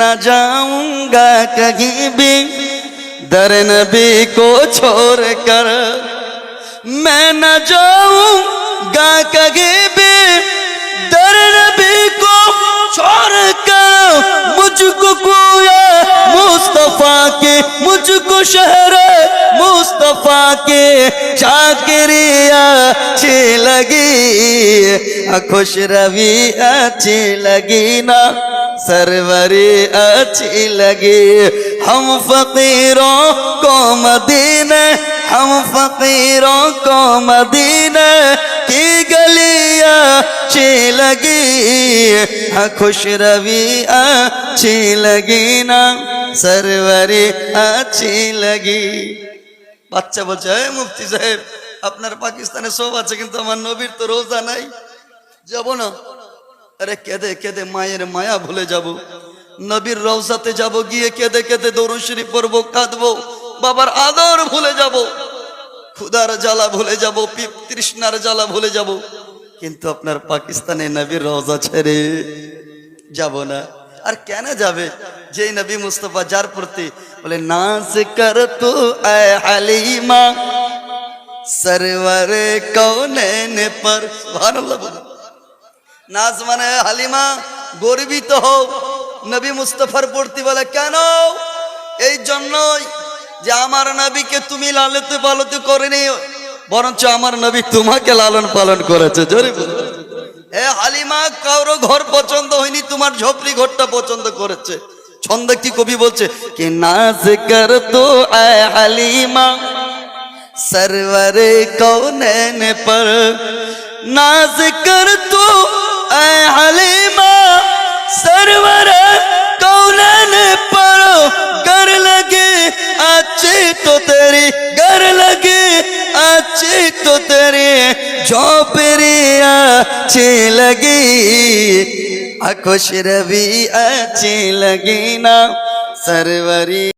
न जाऊँगा कहीं भी। दर नबी को छोड़ कर मैं न जाऊँगा कहीं भी। दर नबी को छोड़ कर मुझको कोया मुस्तफ़ा के, मुझको शहर मुस्तफ़ा के चाकरिया अच्छी लगी। खुश रवि अच्छी लगी ना। सरवरी अच्छी लगी हम फकीरों को मदीने हम फकीरों को मदीने की गलियां अच्छी लगी हाँ खुश रवि अच्छी लगी ना सरवरी अच्छी लगी বাচ্চা বলছে "এই মুফতি সাহেব আপনার পাকিস্তানে সব আছে কিন্তু আমার নবীর তো রোজা নাই যাব না আরে কেঁদে কেঁদে মায়ের মায়া ভুলে যাব। নবীর রওজাতে যাব, গিয়ে কেঁদে কেঁদে দরুশরী পড়ব, কাঁদবো। বাবার আদর ভুলে যাব। ক্ষুদার জ্বালা ভুলে যাব, পিপ তৃষ্ণার জ্বালা ভুলে যাব। কিন্তু আপনার পাকিস্তানে নবীর রওজা ছেড়ে যাব না। আর কেন যাবে? যেই নবী মুস্তফা যার প্রতি বলে নাচ কর তু হালিমা, সরওয়ারে কৌনেন পর। সুবহানাল্লাহ নাজ মানে হালিমা, গর্বিত হও। নবী মুস্তফার পড়তি বলে, কেন? এই জন্যই যে আমার নবীকে তুমি লালিত পালিত করেনি, বরঞ্চ আমার নবী তোমাকে লালন পালন করেছে। এ হালিমা, কারও ঘর পছন্দ হয়নি, তোমার ঝোপড়ি ঘরটা পছন্দ করেছে। ছন্দ কি কবি বলছে, কে নাজ কর তো হালিমা সরবরে কৌন পর, নাজ কর তো अच्छी तो तेरी झोपड़ी अच्छी लगी खुश रवि अच्छी लगी ना सरवरी